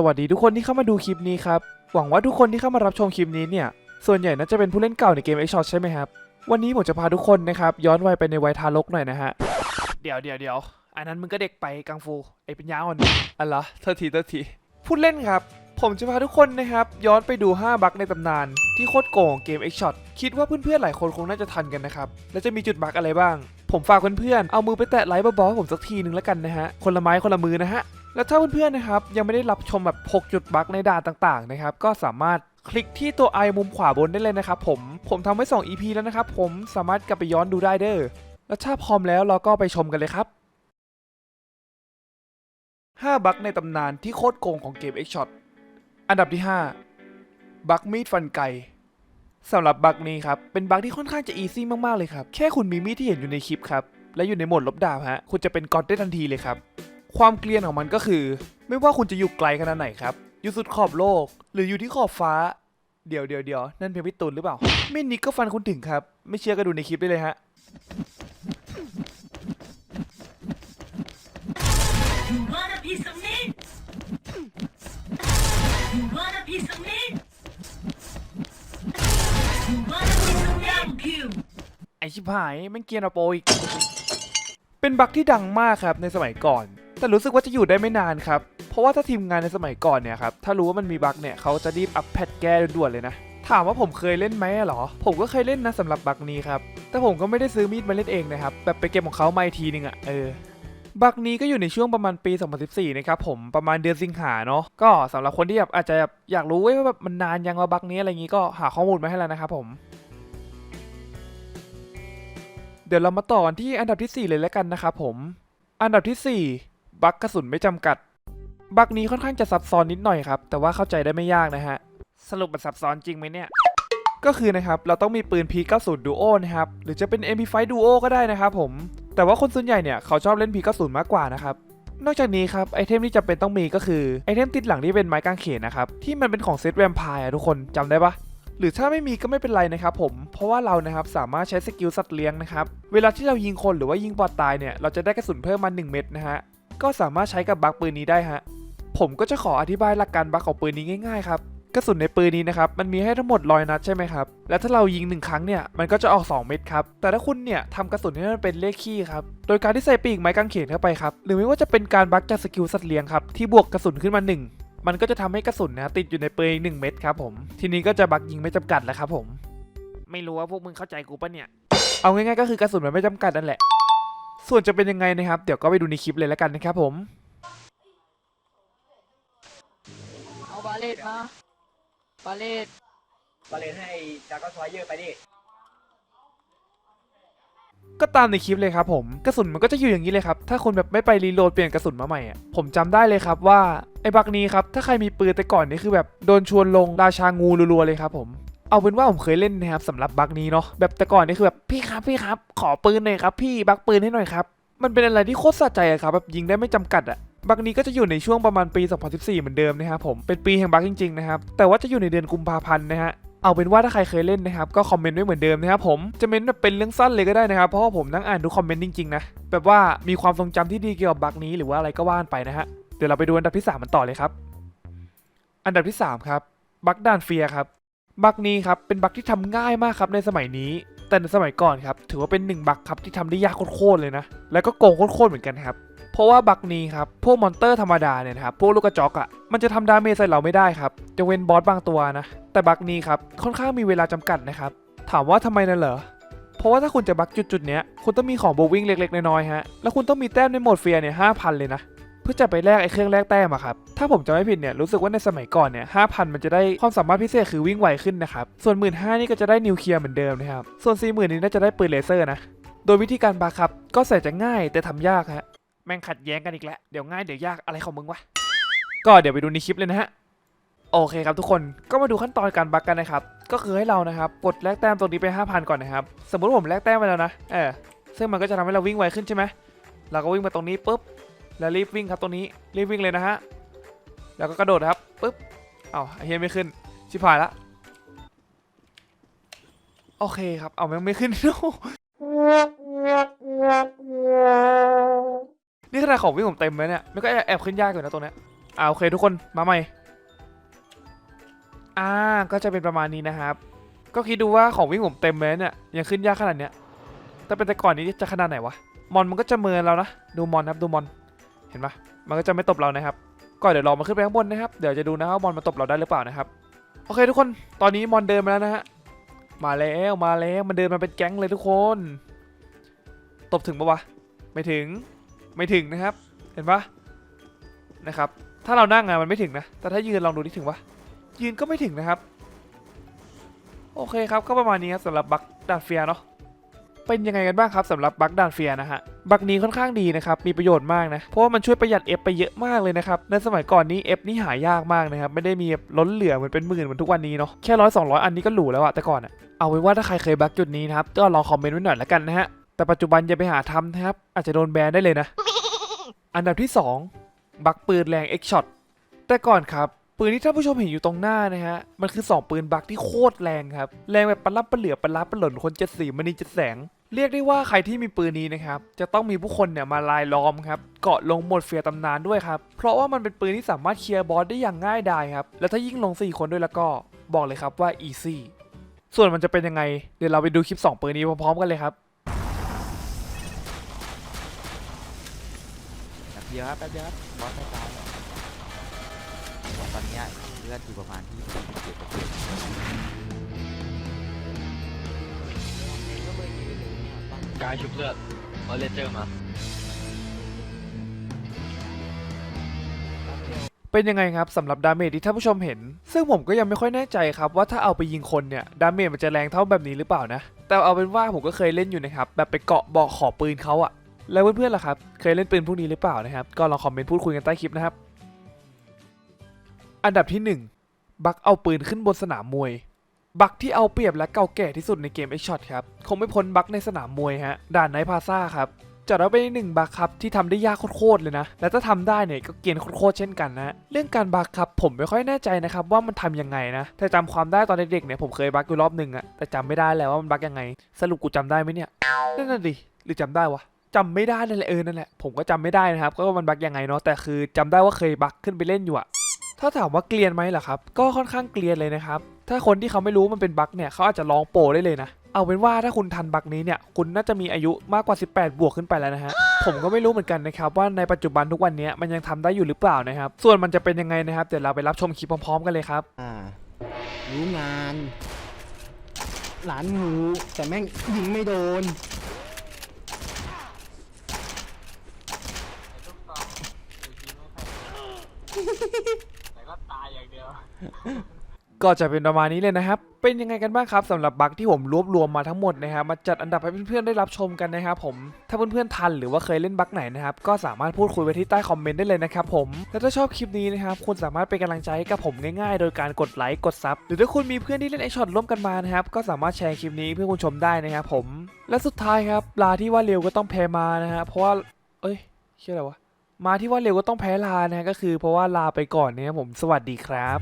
สวัสดีทุกคนที่เข้ามาดูคลิปนี้ครับ หวังว่าทุกคนที่เข้ามารับชมคลิปนี้เนี่ย ส่วนใหญ่น่าจะเป็นผู้เล่นเก่าในเกม X Shot ใช่ไหมครับ วันนี้ผมจะพาทุกคนนะครับ ย้อนวัยไปในวัยทารกหน่อยนะฮะ เดี๋ยวเดี๋ยวเดี๋ยวอันนั้นมึงก็เด็กไปกังฟู ไอ้ปัญญาอ่อนอันละเธอทีเธอทีพูดเล่นครับ ผมจะพาทุกคนนะครับ ย้อนไปดู 5 บั๊กในตำนาน ที่โคตรโกงของเกม X Shot คิดว่าเพื่อนๆหลายคนคงน่าจะทันกันนะครับแล้วจะมีจุดบั๊กอะไรบ้าง ผมฝากเพื่อนๆเอามือไปแตะไลค์เบาๆให้ผมสักทีหนึ่งแล้วกันนะฮะคนละไม้คนละมือนะฮะ แล้วถ้าเพื่อนๆนะครับยังไม่ได้รับชมแบบ 6 จุดบั๊กในด่านต่างๆนะครับก็สามารถคลิกที่ตัวไอมุมขวาบนได้เลยนะครับผมผมทำไว้ 2 EP แล้วนะครับผมสามารถกลับไปย้อนดูได้เด้อแล้วถ้าพร้อมแล้วเราก็ไปชมกันเลยครับ 5 บั๊กในตำนานที่โคตรโกงของเกม X Shot อันดับที่ 5 บั๊กมีดฟันไก่สำหรับบั๊กนี้ครับเป็นบั๊กที่ค่อนข้างจะอีซี่มากๆเลยครับแค่คุณมีมีดที่เห็นอยู่ในคลิปครับและอยู่ในโหมดลบดาบฮะคุณจะเป็นก๊อตได้ทันทีเลยครับ ความเกลียนของมันก็คือ ไม่ว่าคุณจะอยู่ไกลขนาดไหนครับ อยู่สุดขอบโลก หรืออยู่ที่ขอบฟ้า เดี๋ยวเดี๋ยวเดี๋ยวนั่นเพียงพิตูนหรือเปล่า ไม่นิกก็ฟันคุณถึงครับ ไม่เชื่อก็ดูในคลิปได้เลยฮะ You want a piece of me? You want a piece of me? You want a piece of me? Thank you. ไอชิบหายแมันเกรียนเอาโปอีก เป็นบั๊กที่ดังมากครับในสมัยก่อน แต่รู้สึกว่าจะอยู่ได้ไม่นานครับ เพราะว่าถ้าทีมงานในสมัยก่อนเนี่ยครับ ถ้ารู้ว่ามันมีบั๊กเนี่ยเขาจะรีบอัปแพทแก้ด่วนเลยนะ ถามว่าผมเคยเล่นไหมเหรอ ผมก็เคยเล่นนะสำหรับบั๊กนี้ครับ แต่ผมก็ไม่ได้ซื้อมีดมาเล่นเองนะครับ แบบไปเก็บของเขามาทีนึงอะเออบั๊กนี้ก็อยู่ในช่วงประมาณปี 2014 นะครับผมประมาณเดือนสิงหาเนาะก็สำหรับคนที่แบบอาจจะอยากรู้ว่าแบบมันนานยังว่าบั๊กนี้อะไรอย่างงี้ก็หาข้อมูลมาให้แล้วนะครับผม เดี๋ยวเรามาต่อกันที่อันดับทีสี่ 4 เลยแล้วกันนะครับผม อันดับที่ 4 บั๊กกระสุนไม่จำกัด บั๊กนี้ค่อนข้างจะซับซ้อนนิดหน่อยครับ แต่ว่าเข้าใจได้ไม่ยากนะฮะ สรุปมันซับซ้อนจริงไหมเนี่ย ก็คือนะครับ เราต้องมีปืน P90 Duo นะครับ หรือจะเป็น MP5 Duo ก็ได้นะครับผม แต่ว่าคนส่วนใหญ่เนี่ยเขาชอบเล่น P90 มากกว่านะครับ นอกจากนี้ครับไอเทมที่จำเป็นต้องมีก็คือไอเทมติดหลังที่เป็นไม้กางเขนนะครับ ที่มันเป็นของเซตแวมไพร์อะทุกคนจำได้ปะหรือถ้าไม่มีก็ไม่เป็นไรนะครับผม เพราะว่าเรานะครับสามารถใช้สกิลสัตว์เลี้ยงนะครับ เวลาที่เรายิงคนหรือว่ายิงบอดตายเนี่ย เราจะได้กระสุนเพิ่มมา 1 เม็ดนะฮะ ก็สามารถใช้กับบัคปืนนี้ได้ฮะ ผมก็จะขออธิบายหลักการบัคของปืนนี้ง่ายๆครับกระสุนในปืนนี้นะครับมันมีให้ทั้งหมดร้อยนัดใช่ไหมครับและถ้าเรายิงหนึ่งครั้งเนี่ยมันก็จะออก 2 เม็ดครับแต่ถ้าคุณเนี่ยทำกระสุนให้มันเป็นเลขคี่ครับโดยการที่ใส่ปีกไม้กางเขนเข้าไปครับหรือไม่ว่าจะเป็นการบัคจากสกิลสัตว์เลี้ยงครับที่บวกกระสุนขึ้นมา 1 มันก็จะทำให้กระสุนนะติดอยู่ในปืนอีกหนึ่งเม็ดครับผมทีนี้ก็จะบัคยิงไม่จำกัดแล้วครับผม ไม่รู้ว่าพวกมึงเข้าใจกูปะเนี่ยเอาง่ายๆก็คือกระสุนมันไม่จำกัดนั่นแหละ ส่วนจะเป็นยังไงนะครับเดี๋ยวก็ไปดูในคลิปเลยแล้วกันนะครับผมเอาบาเลตมาบาเลตบาเลนให้จาก็ซอยเยอร์ไปดิ ก็ตามในคลิปเลยครับผมกระสุนมันก็จะอยู่อย่างนี้เลยครับถ้าคุณแบบไม่ไปรีโหลดเปลี่ยนกระสุนมาใหม่อะผมจำได้เลยครับว่าไอ้บักนี้ครับถ้าใครมีปืนแต่ก่อนนี่คือแบบโดนชวนลงราชางูรัวๆเลยครับผม เอาเป็นว่าผมเคยเล่นนะครับสำหรับบักนี้เนาะแบบแต่ก่อนนี่คือแบบพี่ครับพี่ครับ ขอปืนหน่อยครับพี่บักปืนให้หน่อยครับมันเป็นอะไรที่โคตรสะใจอะครับแบบยิงได้ไม่จำกัดอะบักนี้ก็จะอยู่ในช่วงประมาณปี 2014 เหมือนเดิมนะครับผม เป็นปีแห่งบักจริงๆนะครับ แต่ว่าจะอยู่ในเดือนกุมภาพันธ์นะฮะ เอาเป็นว่าถ้าใครเคยเล่นนะครับ ก็คอมเมนต์ไว้เหมือนเดิมนะครับผม จะเมนแบบเป็นเรื่องสั้นเลยก็ได้นะครับ เพราะว่าผมนั่งอ่านทุกคอมเมนต์จริงๆนะ แบบว่ามีความทรงจำที่ดีเกี่ยวกับบักนี้หรือว่าอะไรก็ว่านไปนะฮะ เดี๋ยวเราไปดูอันดับที่สามมันต่อเลยครับ อันดับที่สามครับ บักดานเฟียครับ บักนี้ครับเป็นบักที่ทำง่ายมากครับในสมัยนี้ แต่ในสมัยก่อนครับถือว่าเป็นหนึ่งบักครับที่ทำได้ยากโคตรเลยนะ แล้วก็โกงโคตรเหมือนกันครับ เพราะว่าบักนี้ครับพวกมอนเตอร์ธรรมดาเนี่ยครับพวกลูกกระจอกอะ่ะมันจะทำดาเมจใส่เราไม่ได้ครับจะเว้นบอสบางตัวนะ แต่บักนี้ครับค่อนข้างมีเวลาจำกัดนะครับถามว่าทำไมนั่นเหรอเพราะว่าถ้าคุณจะบักจุดๆเนี้ยคุณต้องมีของโบวิ่งเล็กๆน้อยๆฮะแล้วคุณต้องมีแต้มในโหมดเฟียร์เนี่ยห้าพันเลยนะ พื่อจะไปแลกไอ้เครื่องแลกแต้มอะครับ ถ้าผมจะไม่ผิดเนี่ยรู้สึกว่าในสมัยก่อนเนี่ยห้าพันมันจะได้ความสามารถพิเศษคือวิ่งไวขึ้นนะครับ ส่วนหมื่นห้านี่ก็จะได้นิวเคลียร์เหมือนเดิมนะครับ ส่วนสี่หมื่นนี้น่าจะได้ปืนเลเซอร์นะ โดยวิธีการบักครับก็ใส่จะง่ายแต่ทำยากฮะ แม่งขัดแย้งกันอีกแล้ว เดี๋ยวง่ายเดี๋ยวยากอะไรของมึงวะ ก็เดี๋ยวไปดูในคลิปเลยนะฮะ โอเคครับทุกคน ก็มาดูขั้นตอนการบักกันนะครับ ก็คือให้เรานะครับกดแลกแต้มตรงนี้ไป 5,000 ก่อนนะครับ สมมติผมแลกแต้มไปแล้วนะ เออ ซึ่งมันก็จะทำให้เราวิ่งไวขึ้นใช่ไหมเราก็วิ่งมาตรงนี้ปุ๊บ แล้วรีบวิ่งครับตรงนี้รีบวิ่งเลยนะฮะแล้วก็กระโดดครับปุ๊บเอ้าเฮียไม่ขึ้นชิบหายละโอเคครับเอาแม่ไม่ขึ้นนี่ขนาดของวิ่งผมเต็มเลยเนี่ยมันก็แอบขึ้นยากอยู่นะตรงเนี้ยอ่าโอเคทุกคนมาใหม่อ่าก็จะเป็นประมาณนี้นะครับ ก็คิดดูว่าของวิ่งผมเต็มเลยเนี่ยยังขึ้นยากขนาดเนี้ยแต่เป็นแต่ก่อนนี้จะขนาดไหนวะมอนมันก็จะเมินเรานะดูมอนครับดูมอน เห็นปะมันก็จะไม่ตบเรานะครับ ก็เดี๋ยวรอมาขึ้นไปข้างบนนะครับ เดี๋ยวจะดูนะครับว่ามอนมาตบเราได้หรือเปล่านะครับ โอเคทุกคน ตอนนี้มอนเดินมาแล้วนะฮะ มาแล้วมาแล้วมันเดินมาเป็นแก๊งเลยทุกคน ตบถึงปะวะ ไม่ถึง ไม่ถึงนะครับ เห็นปะนะครับ ถ้าเรานั่งอะมันไม่ถึงนะ แต่ถ้ายืนลองดูที่ถึงปะยืนก็ไม่ถึงนะครับ โอเคครับ ก็ประมาณนี้ครับสำหรับบัคดาดเฟียเนาะ เป็นยังไงกันบ้างครับสำหรับบัคดาดเฟียนะฮะบัคนี้ค่อนข้างดีนะครับมีประโยชน์มากนะเพราะว่ามันช่วยประหยัด F ไปเยอะมากเลยนะครับในสมัยก่อนนี้ F นี่หายากมากนะครับไม่ได้มีล้นเหลือเหมือนเป็นหมื่นเหมือนทุกวันนี้เนาะแค่ร้อยสองร้อยอันนี้ก็หรูแล้วอะแต่ก่อนอะเอาไว้ว่าถ้าใครเคยบัคจุดนี้นะครับก็ลองคอมเมนต์ไว้หน่อยละกันนะฮะแต่ปัจจุบันอย่าไปหาทำนะครับอาจจะโดนแบนได้เลยนะ อันดับที่สองบัคปืนแรง X Shot แต่ก่อนครับ ปืนที่ท่านผู้ชมเห็นอยู่ตรงหน้านะฮะ มันคือ 2 ปืนบักที่โคตรแรงครับ แรงแบบปลาลับปเหลือปลาลับปหล่นคนเจ็ดสีมันนีเจ็ดแสง เรียกได้ว่าใครที่มีปืนนี้นะครับ จะต้องมีผู้คนเนี่ยมาลายล้อมครับเกาะลงหมดเฟียตำนานด้วยครับ เพราะว่ามันเป็นปืนที่สามารถเคลียร์บอสได้อย่างง่ายดายครับ และถ้ายิ่งลง 4 คนด้วยแล้วก็บอกเลยครับว่าอีซี่ส่วนมันจะเป็นยังไง เดี๋ยวเราไปดูคลิป 2 ปืนนี้พร้อมๆกันเลยครับแป๊บเดียวครับแป๊บเดียวครับบอสไม่ตายตอนนี้เลือดอยู่ประมาณที่27% กายชุบเลือดเอาเลเจอร์มา เป็นยังไงครับสำหรับดาเมจที่ท่านผู้ชมเห็น ซึ่งผมก็ยังไม่ค่อยแน่ใจครับว่าถ้าเอาไปยิงคนเนี่ยดาเมจมันจะแรงเท่าแบบนี้หรือเปล่านะ แต่เอาเป็นว่าผมก็เคยเล่นอยู่นะครับแบบไปเกาะเบาะขอปืนเขาอะแล้วเพื่อนๆล่ะครับเคยเล่นปืนพวกนี้หรือเปล่านะครับก็ลองคอมเมนต์พูดคุยกันใต้คลิปนะครับ อันดับที่ 1 บักเอาปืนขึ้นบนสนามมวย บักที่เอาเปรียบและเก่าแก่ที่สุดในเกม X Shot ครับ คงไม่พ้นบักในสนามมวยฮะ ด่านไนพาซ่าครับจัดว่าเป็นหนึ่งบักครับที่ทำได้ยากโคตรเลยนะ และถ้าทำได้เนี่ยก็เกียนโคตรเช่นกันนะ เรื่องการบักครับผมไม่ค่อยแน่ใจนะครับว่ามันทำยังไงนะ แต่จำความได้ตอนเด็กๆเนี่ยผมเคยบักอยู่รอบหนึ่งอะแต่จำไม่ได้แล้วว่ามันบักยังไง สรุปกูจำได้ไหมเนี่ยนั่นน่ะดิหรือจำได้วะจำไม่ได้นั่นแหละเออนั่นแหละผมก็จำไม่ได้นะครับก็ว่ามันบักยังไงเนาะแต่คือจำได้ว่าเคยบักขึ้นไปเล่นอยู่อะ ถ้าถามว่าเกลียนไหมล่ะครับ ก็ค่อนข้างเกลียนเลยนะครับ ถ้าคนที่เขาไม่รู้มันเป็นบั๊กเนี่ยเขาอาจจะร้องโปได้เลยนะ เอาเป็นว่าถ้าคุณทันบั๊กนี้เนี่ย คุณน่าจะมีอายุมากกว่า 18 บวกขึ้นไปแล้วนะฮะ ผมก็ไม่รู้เหมือนกันนะครับว่าในปัจจุบันทุกวันนี้มันยังทำได้อยู่หรือเปล่านะครับ ส่วนมันจะเป็นยังไงนะครับ เดี๋ยวเราไปรับชมคลิปพร้อมๆกันเลยครับ อ่า รู้งาน หลานหนูแต่แม่งยิงไม่โดน ก็จะเป็นประมาณนี้เลยนะครับ เป็นยังไงกันบ้างครับสำหรับบั๊กที่ผมรวบรวมมาทั้งหมดนะครับมาจัดอันดับให้เพื่อนๆได้รับชมกันนะครับผม ถ้าเพื่อนๆทันหรือว่าเคยเล่นบั๊กไหนนะครับ ก็สามารถพูดคุยไว้ที่ใต้คอมเมนต์ได้เลยนะครับผม และถ้าชอบคลิปนี้นะครับ คุณสามารถเป็นกำลังใจให้กับผมง่ายๆ โดยการกดไลค์กดซับ หรือถ้าคุณมีเพื่อนที่เล่นไอช็อตร่วมกันมานะครับ ก็สามารถแชร์คลิปนี้เพื่อคุณชมได้นะครับผม และสุดท้ายครับลาที่ว่าเร็วก็ต้องแพ้มานะฮะ เพราะว่า เอ้ยเชื่ออะไรวะ มาที่ว่าเร็วก็ต้องแพ้ลานะฮะก็คือเพราะว่าลาไปก่อนนะครับผมสวัสดีครับ